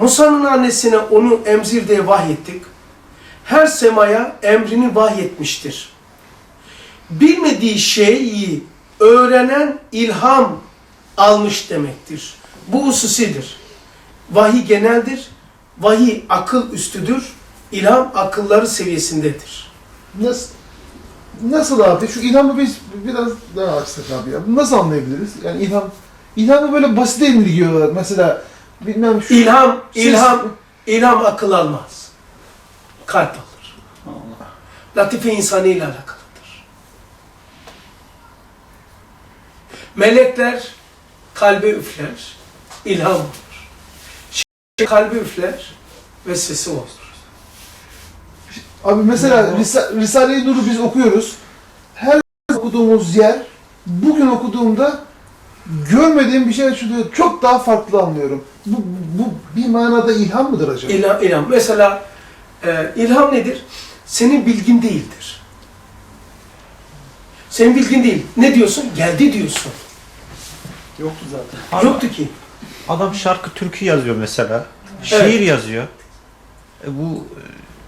Musa'nın annesine onu emzir diye vahyettik. Her semaya emrini vahyetmiştir. Bilmediği şeyi öğrenen ilham almış demektir. Bu hususidir. Vahiy geneldir. Vahiy akıl üstüdür. İlham akılları seviyesindedir. Nasıl, nasıl abi? Şu ilhamı biz biraz daha açsak abi ya. Nasıl anlayabiliriz? Yani ilham, ilhamı böyle basite indirgiyorlar. Mesela bilmem şu... İlham, Siz- ilham, ilham akıl almaz. Kalp alır. Allah. Latife insaniyle alakalıdır. Melekler kalbe üfler, ilham olur. Şey kalbe üfler, vesvese olur. Abi mesela Risa- Risale-i Nur'u biz okuyoruz. Her okuduğumuz yer, bugün okuduğumda görmediğim bir şey açılıyor. Çok daha farklı anlıyorum. Bu, bu bir manada ilham mıdır acaba? İlham, ilham. Mesela e, ilham nedir? Senin bilgin değildir. Senin bilgin değil. Ne diyorsun? Geldi diyorsun. Yoktu zaten. Abi, Yoktu ki. Adam şarkı türkü yazıyor mesela. Şiir Evet. yazıyor. E bu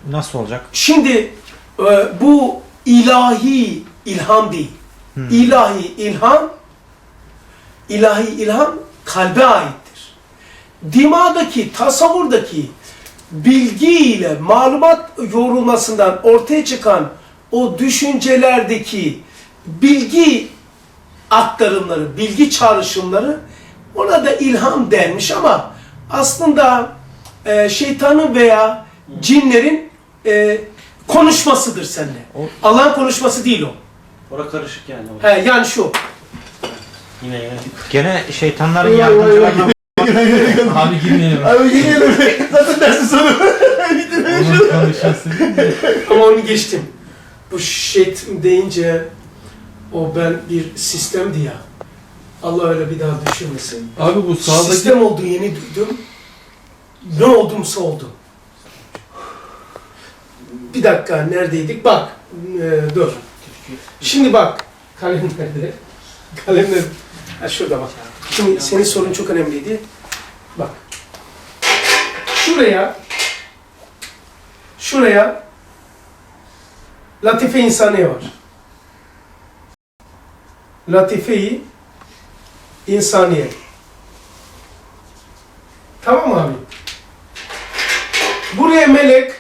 e, nasıl olacak? Şimdi e, bu ilahi ilham değil. Hmm. İlahi ilham, ilahi ilham kalbe aittir. Dimadaki, tasavvurdaki bilgiyle malumat yorulmasından ortaya çıkan o düşüncelerdeki bilgi aktarımları, bilgi çağrışımları ona da ilham denmiş ama aslında e, şeytanın veya cinlerin e, konuşmasıdır seninle. Allah'ın konuşması değil o. Ora karışık yani. He, yani şu. Yine yine. Gene şeytanların yardımcılarına Abi girmeyelim. Abi gidelim. Zaten dersin sonu. Onun konuşması. Ama onu geçtim. Bu şet deyince o ben bir sistemdi ya. Allah öyle bir daha düşürmesin. Abi bu sağdaki Sistem olduğu yeni duydum. Ne oldumsa oldum. Bir dakika neredeydik? Bak. e, dur. Şimdi bak. Kalem nerede? Kalem nerede? Ha şurada bak. Şimdi senin sorun çok önemliydi. Bak. Şuraya şuraya Latife insaniye var. Latife-i insaniye. Tamam abi? Buraya melek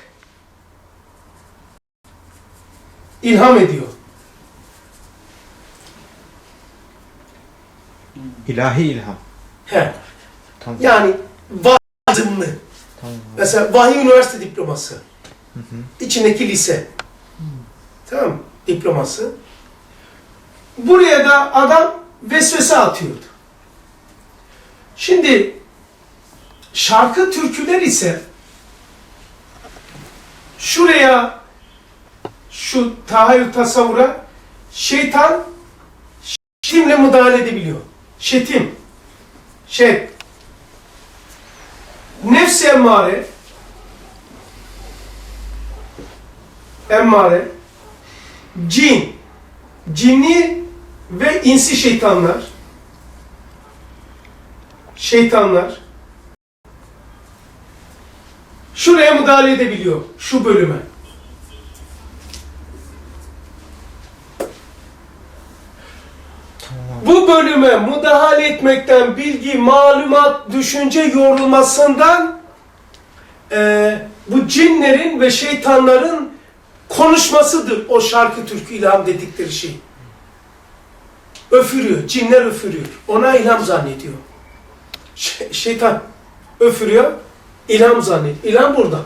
ilham ediyor. İlahi ilham. He. Tamam. Yani vazımlı. Tamam. Mesela Vahiy Üniversite diploması. Hı hı. İçindeki lise. Tamam mı? Diploması. Buraya da adam vesvese atıyordu. Şimdi şarkı türküler ise şuraya şu tahayyül tasavvura şeytan şetimle müdahale edebiliyor. Şetim. Şet. Nefs-i emmare emmare cin cinni ve insi şeytanlar şeytanlar şuraya müdahale edebiliyor şu bölüme. Bölüme müdahale etmekten bilgi, malumat, düşünce yorulmasından eee, bu cinlerin ve şeytanların konuşmasıdır o şarkı türkü ilham dedikleri şey. Öfürüyor, cinler öfürüyor. Ona ilham zannediyor. Ş- şeytan öfürüyor, ilham zannediyor. İlham burada.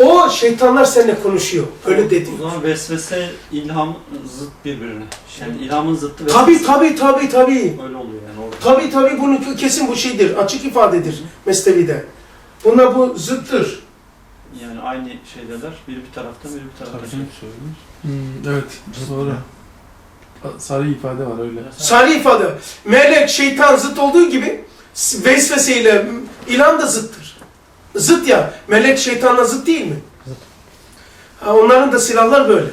O şeytanlar seninle konuşuyor. Öyle dedi. O zaman vesvese, ilham zıt birbirine. Yani ilhamın zıttı vesvese. Tabi tabi tabi tabi. Öyle oluyor yani orada. Tabi tabi bunu kesin bu şeydir. Açık ifadedir Mesnevi'de. Bunlar bu zıttır. Yani aynı şeydeler. Biri bir taraftan, biri bir taraftan. Tabii söylemiş. Hmm, evet doğru. Sarı ifade var öyle. Sarı ifade. Melek, şeytan zıt olduğu gibi vesveseyle ilham da zıttır. Zıt ya. Melek şeytanla zıt değil mi? Ha, onların da silahlar böyle.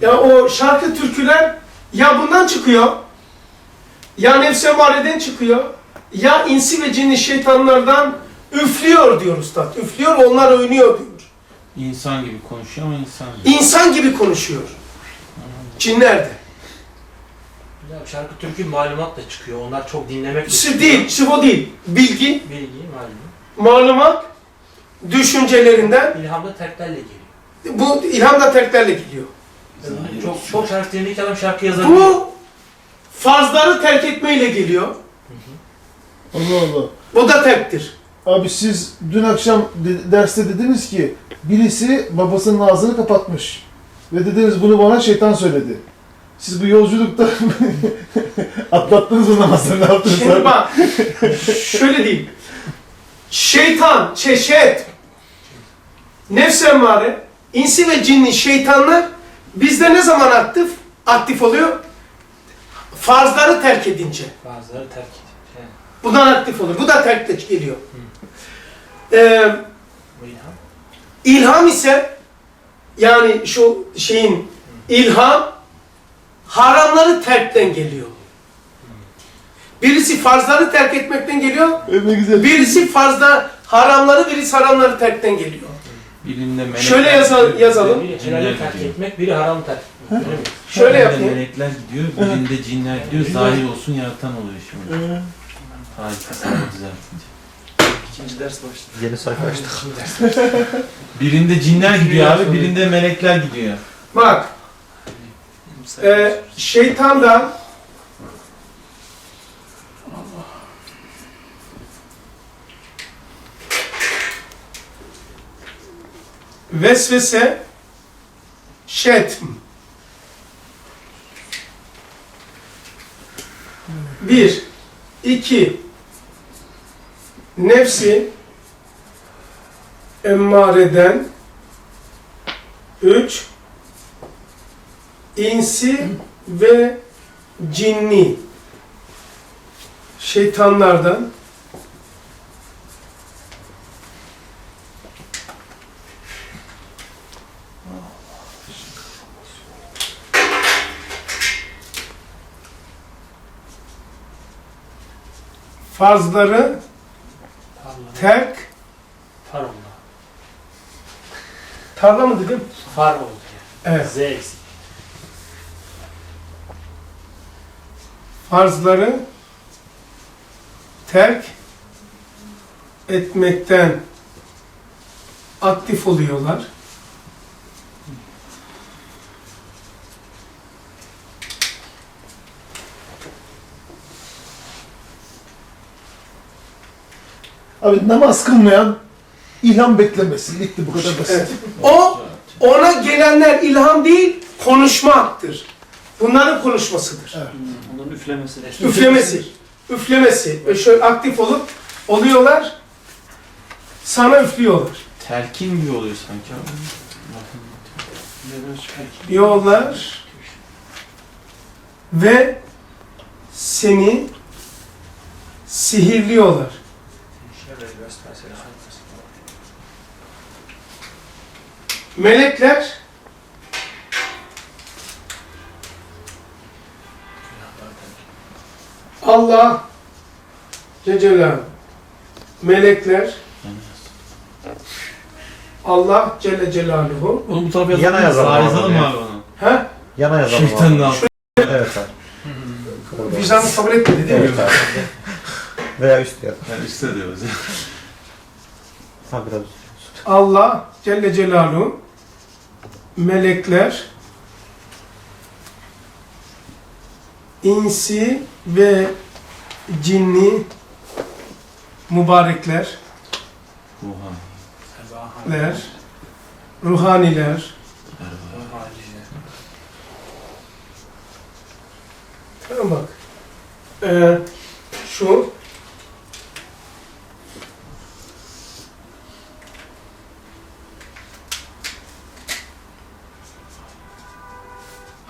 Ya o şarkı türküler ya bundan çıkıyor, ya nefs emareden çıkıyor, ya insi ve cinli şeytanlardan üflüyor diyor ustad. Üflüyor onlar oynuyor diyor. İnsan gibi konuşuyor ama insan değil. İnsan gibi konuşuyor. Cinler de. Ya şarkı türkü malumat da çıkıyor. Onlar çok dinlemek de Şı çıkıyor. değil, şıvo değil. Bilgi, Bilgi, malum. malumat, düşüncelerinden. İlham da terklerle geliyor. Bu ilham da terklerle geliyor. Zahir Çok çok şarkı dinleyince adam şarkı yazabiliyor. Bu farzları terk etmeyle geliyor. Allah Allah. Bu da terktir. Abi siz dün akşam de- derste dediniz ki birisi babasının ağzını kapatmış. Ve dediniz bunu bana şeytan söyledi. Siz bu yolculukta atlattınız mı namazları ne yaptınız? Şimdi abi? bak, şöyle diyeyim. Şeytan, çeşet, nefs emmare, insi ve cinni şeytanlar bizde ne zaman aktif? Aktif oluyor? Farzları terk edince. Bazıları terk. Şey, Bundan aktif oluyor. Bu da terkle geliyor. Ee, bu ilham. İlham ise yani şu şeyin ilham haramları terkten geliyor. Birisi farzları terk etmekten geliyor. E, ne güzel. Birisi farzda haramları, birisi haramları terkten geliyor. Birinde melekler Şöyle yaza- gidiyor, yazalım. Biri helali terk etmek, biri haram terk etmek. Öyle mi? Şöyle Birinde yapayım. melekler gidiyor, birinde cinler gidiyor. Zahir olsun yaratan oluyor şimdi. Harika sana düzeltince. İkinci ders başladı. Yeni sayfa açtık. Birinde cinler gidiyor abi, birinde melekler gidiyor. Bak, e, şeytandan vesvese şetm bir iki nefsi emmareden. Üç insi ve cinni. Şeytanlardan farzları terk Far oldu. tarla mı dedim? Far oldu yani. Evet. Z eksik. farzları terk etmekten aktif oluyorlar. Abi namaz kılmayan ilham beklemesin. Bitti bu kadar basit. Evet. O ona gelenler ilham değil, konuşmaktır. Bunların konuşmasıdır. Onların üflemesi. Üflemesi. Üflemesi. Ve şöyle aktif olup oluyorlar. Sana üflüyorlar. Telkin gibi oluyor sanki abi. Diyorlar ve seni sihirliyorlar. Melekler Allah Celle Melekler Allah Celle Celaluhu Onu bu tarafa yazalım. Yana yazalım. Abi yazalım ya. abi onu. ha Yana yazalım. Şeytanın abi. altı. Evet abi. Orada. vicdanı kabul etmedi değil mi? Evet abi. Veya üst ya. Yani üstte diyoruz. Ha biraz üst. Allah Celle Celaluhu melekler insi ve cinni mübarekler ler, ruhaniler. Tamam bak. Ee, şu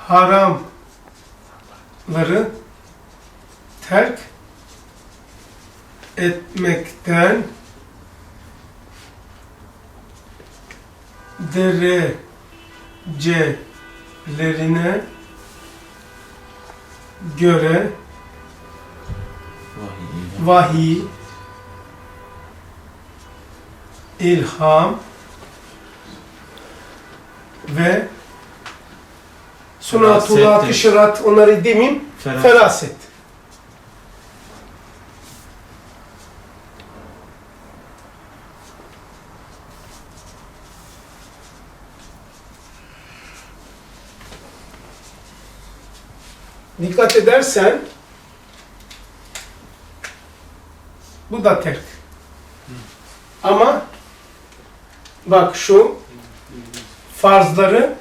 haramları terk etmekten derecelerine göre Vahiy. ilham ve sunatullah, Feraset kışırat onları demeyeyim. Ferah. Feraset. Dikkat edersen bu da terk. Ama bak şu farzları,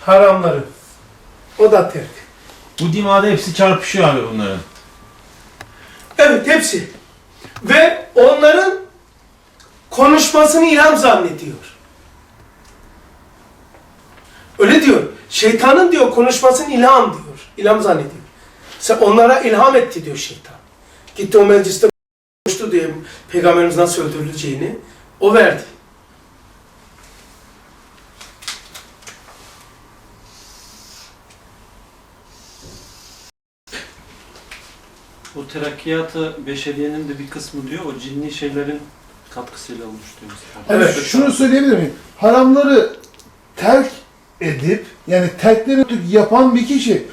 haramları o da terk. Bu dimada hepsi çarpışıyor abi bunların. Evet hepsi. Ve onların konuşmasını ilham zannediyor. Öyle diyor. Şeytanın diyor konuşmasını ilham diyor. İlham zannediyor. Sen onlara ilham etti diyor şeytan. Gitti o mecliste konuştu diye peygamberimiz nasıl öldürüleceğini o verdi. Terakkiyatı beşeriyenin de bir kısmı diyor, o cinni şeylerin katkısıyla olmuş diyor. mesela. Evet, Hani şunu söyleyebilir miyim? Haramları terk edip yani terkleri yapan bir kişi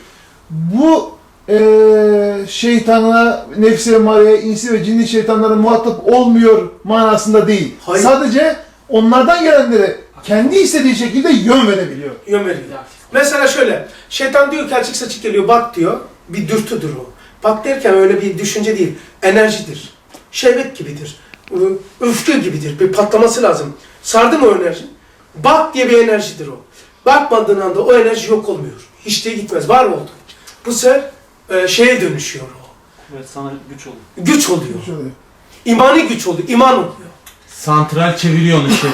bu eee şeytana, nefsi emmareye, insi ve cinli şeytanlara muhatap olmuyor manasında değil. Hayır. Sadece onlardan gelenlere kendi istediği şekilde yön verebiliyor. Yön veriyor. Mesela şöyle, şeytan diyor ki açık saçık geliyor, bak diyor, bir dürtüdür o. Bak derken öyle bir düşünce değil, enerjidir. Şehvet gibidir, öfke gibidir, bir patlaması lazım. Sardı mı o enerji? Bak diye bir enerjidir o. Bakmadığın anda o enerji yok olmuyor. Hiç de gitmez, var oldu. Bu sefer e, şeye dönüşüyor o. Evet, sana güç olur. Güç oluyor. Şöyle. İmani güç oluyor, iman oluyor. Santral çeviriyor onu şey.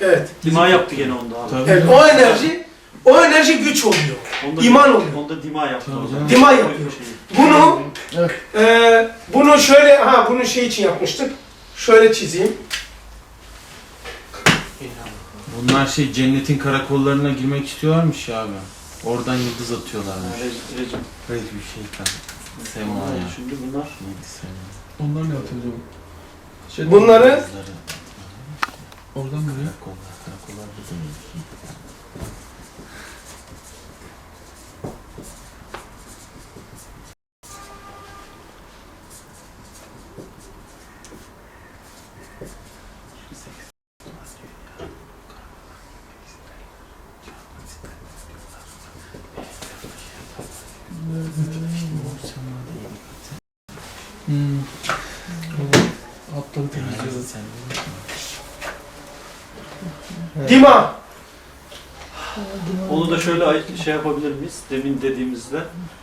Evet. Dima yaptı gene onda abi. Tabii. evet o enerji, o enerji güç oluyor. Onda İman oluyor. Onda dima yaptı o zaman. Dima yapıyor. Şeyi. Bunu Evet. Ee, bunu şöyle, ha bunu şey için yapmıştık. Şöyle çizeyim. Bunlar şey cennetin karakollarına girmek istiyorlarmış ya abi. Oradan yıldız atıyorlarmış. Re- Recep. Böyle bir şeytan. Sema ya. Şimdi bunlar Neydi Sema? Onlar ne yapıyor acaba? Şey, Bunları Yıldızları. Oradan mı? Karakollar, karakollar burada mı? Hmm. Altları temizliyor. dima. Onu da şöyle ay- şey yapabilir miyiz? Demin dediğimizde.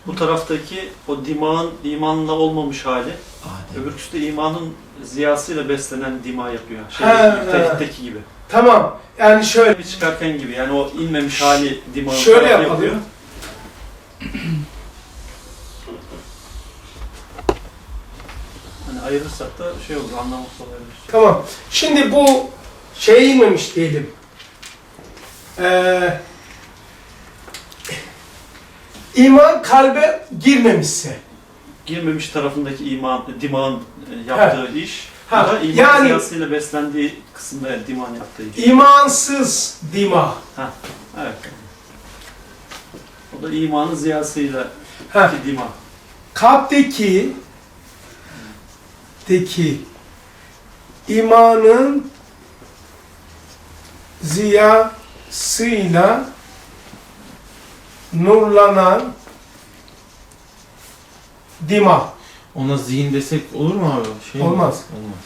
Bu taraftaki o dimağın imanla olmamış hali. Öbürküsü de imanın ziyasıyla beslenen dima yapıyor. Şey, tehditteki gibi. Tamam. Yani şöyle. Bir çıkarken gibi. Yani o inmemiş hali dimağın Şöyle tarafı yapalım. yapıyor. Ayırırsak da şey olur, anlamak olabilir. Tamam. Şimdi bu şeye inmemiş diyelim. Ee, iman kalbe girmemişse. Girmemiş tarafındaki iman, dimağın e, yaptığı iş, Ha, da iman yani- ziyasıyla beslendiği kısımda yani dimağın yaptığı iş. imansız dima. Evet. O da imanın ziyasıyla Ha, dima. kalpteki deki imanın ziyasıyla nurlanan dima. Ona zihin desek olur mu abi? Şey mi? Olmaz. Olmaz.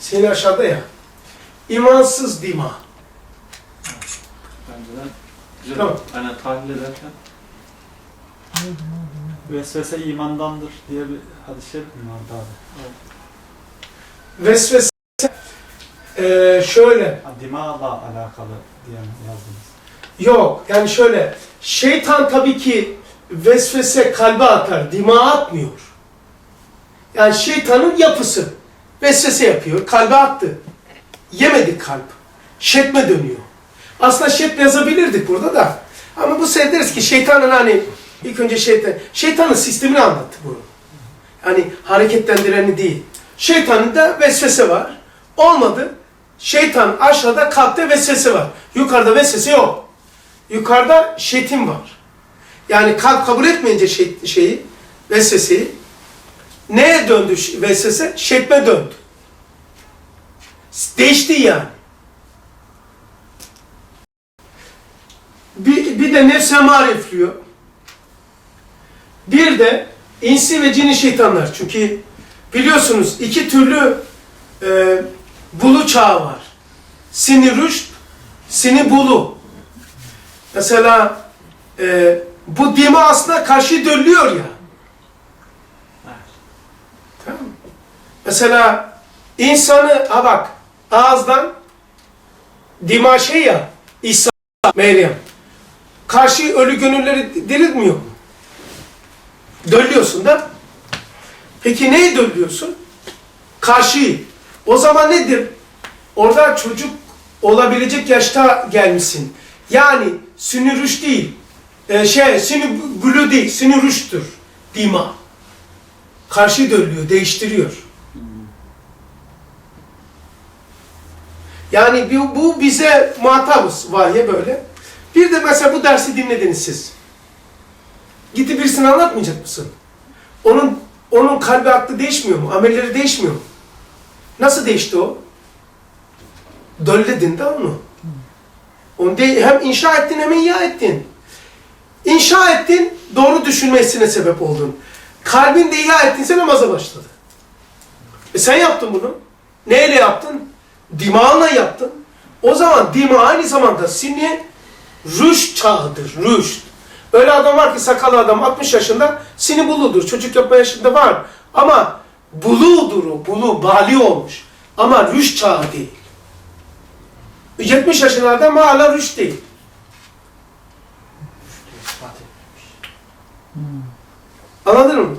Senin aşağıda ya. İmansız dima. Bence de güzel. Tamam. Hani tahlil ederken. Vesvese imandandır diye bir hadis-i şerif mi vardı abi? Vesvese eee şöyle Dimağla alakalı diye yazdınız. yok yani şöyle şeytan tabii ki vesvese kalbe atar dima atmıyor. Yani şeytanın yapısı vesvese yapıyor kalbe attı. Yemedi kalp. Şetme dönüyor. Aslında şetme yazabilirdik burada da. Ama bu deriz ki şeytanın hani ilk önce şeytan, şeytanın sistemini anlattı bunu. Yani hareketlendireni değil. Şeytanın da vesvese var. Olmadı. Şeytan aşağıda kalpte vesvese var. Yukarıda vesvese yok. Yukarıda şetim var. Yani kalp kabul etmeyince şey, şeyi, vesveseyi neye döndü vesvese? Şetme döndü. Değişti yani. Bir, bir de nefse marifliyor. Bir de insi ve cini şeytanlar. Çünkü biliyorsunuz iki türlü e, bulu çağı var. Sini rüşt, sini bulu. Mesela e, bu dima aslında karşı dönüyor ya. Tamam? Mesela insanı, ha bak, ağızdan dima şey ya, İsa, Meryem. Karşı ölü gönülleri diriltmiyor mu? Döllüyorsun da. Peki neyi döllüyorsun? Karşıyı. O zaman nedir? Orada çocuk olabilecek yaşta gelmişsin. Yani sünni rüş değil. Ee, şey, sünni gülü değil, sünni rüştür. Dima. Karşı döllüyor, değiştiriyor. Yani bu, bu bize muhatabız vahye böyle. Bir de mesela bu dersi dinlediniz siz. Gidip birisine anlatmayacak mısın? Onun onun kalbi aklı değişmiyor mu? Amelleri değişmiyor mu? Nasıl değişti o? Dölledin de onu. Onu de, hem inşa ettin hem ihya ettin. İnşa ettin, doğru düşünmesine sebep oldun. Kalbin de ihya ettinse namaza başladı. E sen yaptın bunu. Neyle yaptın? Dimağınla yaptın. O zaman dima aynı zamanda sinni rüşt çağıdır, rüşt. Öyle adam var ki sakallı adam 60 yaşında sini buludur. Çocuk yapma yaşında var. Ama buludur o, bulu, bali olmuş. Ama rüşt çağı değil. 70 yaşında adam hala rüşt değil. Anladın mı?